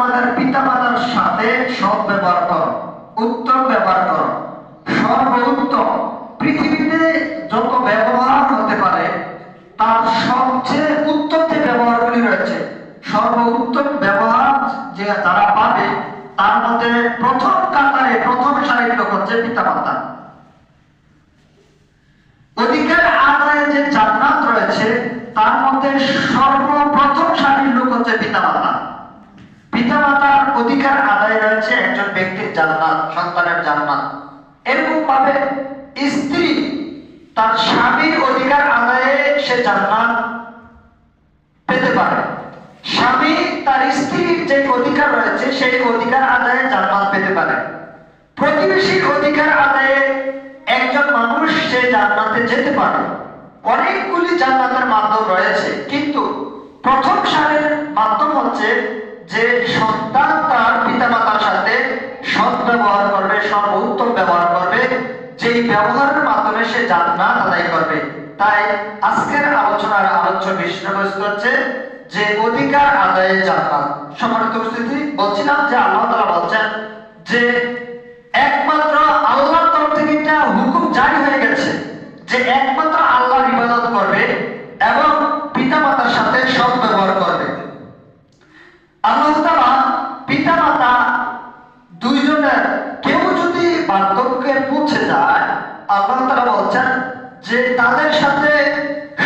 তোমাদের পিতা মাতার সাথে সৎ ব্যবহার করো, উত্তম ব্যবহার করো। সর্বোত্তম, পৃথিবীতে যত ব্যবহার হতে পারে, তার সবচেয়ে উত্তম যে ব্যবহারগুলি রয়েছে, সর্বোত্তম ব্যবহার যে যারা পাবে, তার মধ্যে প্রথম কাতারে, প্রথম সারির লোক হচ্ছে পিতা মাতা অধিকার আদায়ে যে জান্নাত রয়েছে, তার মধ্যে সর্বপ্রথম সারির লোক হচ্ছে পিতামাতা। পিতামাতার অধিকার আদায় রয়েছে একজন ব্যক্তির জান্নাত সন্তানের জান্নাত এরকম ভাবে স্ত্রী তার স্বামীর অধিকার আদায়ে সে জান্নাত পেতে পারে। স্বামী তার স্ত্রীর যে অধিকার রয়েছে, সেই অধিকার আদায়ে জান্নাত পেতে পারে। প্রতিবেশীর অধিকার আদায়ে একজন মানুষ সে জান্নাতে যেতে পারে। অনেকগুলি জান্নাতের মাধ্যম রয়েছে, কিন্তু প্রথম সারের মাধ্যম হচ্ছে যে সন্তান তার পিতামাতার সাথে সৎ ব্যবহার করবে, সর্বোত্তম ব্যবহার করবে, যেই ব্যবহারের মাধ্যমে সে জান্নাত আদায় করবে। তাই আজকের আলোচনার আলোচ্য বিষয়বস্তু হচ্ছে যে অধিকার আদায়ে জান্নাত। সম্মানিত উপস্থিতি, বলছিলাম যে আল্লাহ তাআলা বলছেন যে একমাত্র আল্লাহর তরফ থেকে একটা হুকুম জারি হয়ে গেছে যে একমাত্র আল্লাহর ইবাদত করবে এবং পিতামাতার সাথে সৎ ব্যবহার করবে আল্লাহ তাআলা পিতামাতা দুইজনের কেউ যদি বার্ধক্যে পৌঁছে যায় আল্লাহ তাআলা বলছেন যে তাদের সাথে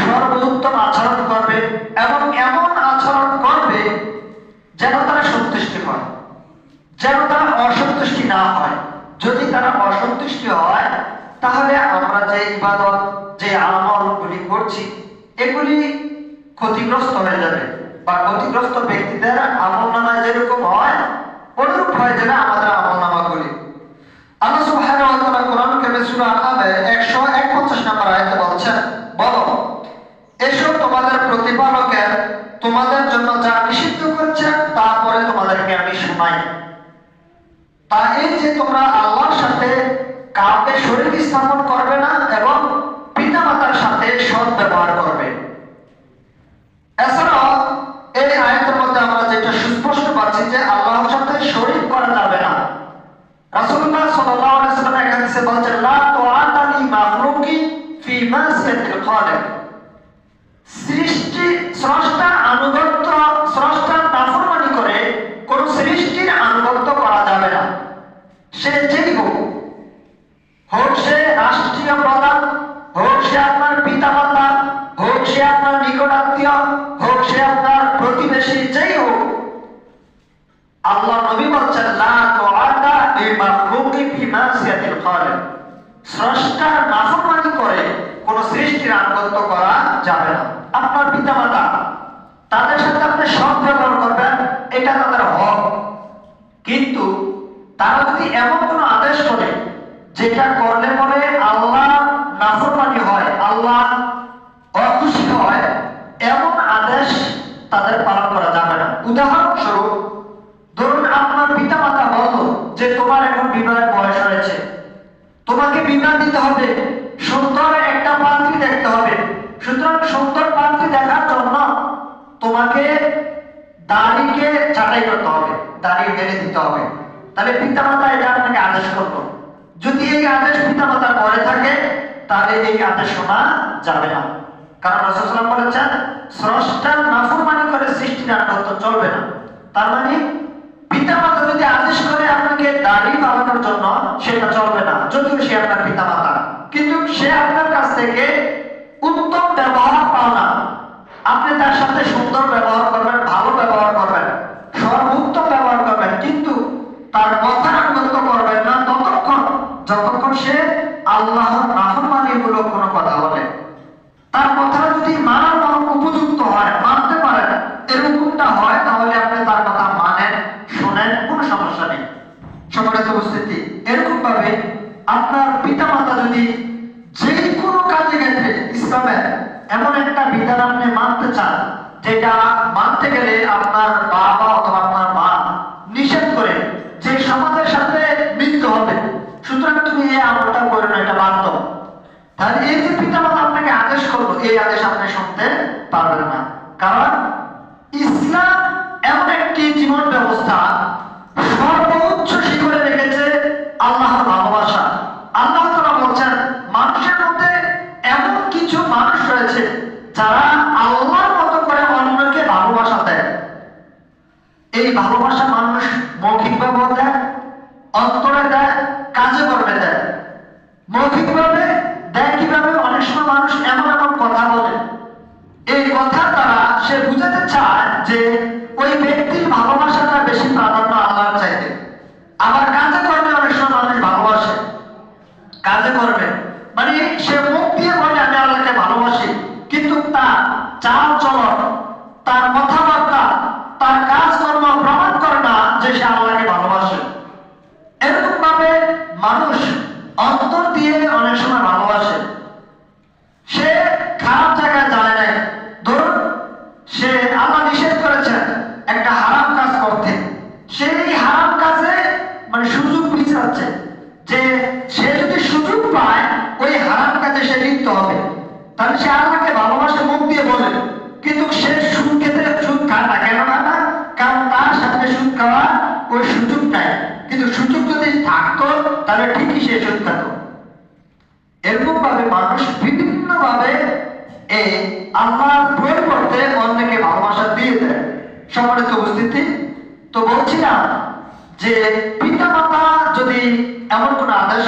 সর্বোত্তম আচরণ করবে এবং এমন আচরণ করবে যেন তারা সন্তুষ্টি হয়, যেন তারা অসন্তুষ্টি না হয়। যদি তারা অসন্তুষ্টি হয়, তাহলে আমরা যে ইবাদত, যে আমলগুলি করছি, এগুলি ক্ষতিগ্রস্ত হয়ে যাবে বা ক্ষতিগ্রস্ত ব্যক্তিদের আমল নামায় যেরকম হয়, অনুরূপ হয়ে যাবে আমাদের আমল নামাগুলি আল্লাহ তা এই যে তোমরা আল্লাহর সাথে কাউকে শরীর স্থাপন করবে না এবং পিতামাতার সাথে সৎ ব্যবহার করবে। এছাড়াও এই আয়াতের মধ্যে আমরা যেটা সুস্পষ্ট পাচ্ছি যে আল্লাহর সাথে শরীক করা যাবে না। রাসূলুল্লাহ সাল্লাল্লাহু আলাইহি ওয়াসাল্লাম এক হাদিসে বলেছেন, লা তুআতা লি মাখলুকি ফি মাসিয়াতিল সৃষ্টি স্রষ্টার আনুগত্য স্রষ্টার নাফরমানি করে কোন সৃষ্টির আনুগত্য করা যাবে না সে যেই হোক হোক সে রাষ্ট্রীয় প্রধান আপনার পিতামাতা হোক সে আপনার নিকটাত্মীয় হোক সে আপনার প্রতিবেশী, যেই হোক, আল্লাহ নবী বলছেন, লা খালিক। স্রষ্টার নাফরমানি করে কোন সৃষ্টির আনুগত্য করা যাবে না। আপনার পিতামাতা, তাদের সাথে আপনি সৎ ব্যবহার করবেন, এটা তাদের হক। কিন্তু তারা যদি এমন কোন আদেশ করে, যেটা করলে পরে আল্লাহ নাফরমানি হয় আল্লাহ অখুশি হয়, এমন আদেশ তাদের পালন করা যাবে না। উদাহরণস্বরূপ, ধরুন আপনার পিতামাতা বলল যে, তোমার এখন বিবাহের বয়স হয়েছে। তোমাকে বিবাহ দিতে হবে। সুন্দর একটা পাত্রী দেখতে হবে। সুতরাং সুন্দর পাত্রী দেখার জন্য তোমাকে দাড়িকে ছাঁটাই করতে হবে, দাড়ি ফেলে দিতে হবে। তাহলে পিতামাতা এটা আপনাকে আদেশ করল। যদি এই আদেশ পিতামাতা করে থাকে তাহলে এই আদেশ শোনা যাবে না। কারণ রাসূলুল্লাহ বলেছেন স্রষ্টার নাফরমানি করে সৃষ্টির আনুগত্য চলবে না। তার মানে যদি আদেশ করে আপনাকে দাড়ি বানানোর জন্য, সেটা চলবে না, যদিও সে আপনার কিন্তু সে আপনার কাছ থেকে উত্তম ব্যবহার পাও না। আপনি তার সাথে সুন্দর ব্যবহার করবেন, ভালো ব্যবহার করবেন, সর্বোত্তম ব্যবহার করবেন, কিন্তু তার কথা আনুগত্য করবেন না, ততক্ষণ, যতক্ষণ সে আল্লাহর নাফরমানিমূলক কোনো কথা বলে তার কথা যদি মানার মতো উপযুক্ত হয় মানতে পারেন এরকমটা হয় তাহলে আপনি তার কথা মানেন শোনেন কোনো সমস্যা নেই সম্মানিত উপস্থিতি এরকম ভাবে আপনার পিতা মাতা যদি যে কোনো কাজে ক্ষেত্রে ইসলামের এমন একটা বিধান আপনি মানতে চান, যেটা মানতে গেলে আপনার রয়েছে যারা আল্লাহর মতো করে অন্যকে ভালোবাসা দেয়। এই ভালোবাসা মানুষ মৌখিকভাবে দেয়, অন্তরে দেয়, কাজে কর্মে দেয়। মৌখিকভাবে দেয় কীভাবে? অনেক সময় মানুষ এমন এমন কথা বলে। এই কথা তারা সে বুঝাতে চায় যে ওই ব্যক্তির ভালোবাসাটা বেশি প্রাধান্য আল্লাহর চাইতে। আবার ভালোবাসে। এরকম ভাবে মানুষ অন্তর দিয়ে অনেক সময় ভালোবাসে। সে খারাপ জায়গায় যায় নাই। ধরুন, সে আল্লাহ নিষেধ করেছেন একটা হারাম কাজ করতে সে এই হারাম কাজে মানে সুযোগ বিচাচ্ছে যে সে যদি সুযোগ পায় ওই হারাম কাজে সে লিপ্ত হবে তাহলে সে আল্লাহকে ভালোবাসে মুখ দিয়ে বলে কিন্তু সে সুদ খেতে সুদ খায় না কেন খায় না কারণ তার সাথে সুদ খাওয়া ওই সুযোগ নাই কিন্তু সুযোগ যদি থাকতো তাহলে ঠিকই সে সুদ খেত এরকম ভাবে মানুষ বিভিন্ন ভাবে এই আল্লাহর পরিবর্তে অন্যকে ভালোবাসা দিয়ে দেয়। সম্মানিত উপস্থিতি, তো বলছিলাম যে পিতা মাতা যদি এমন কোন আদেশ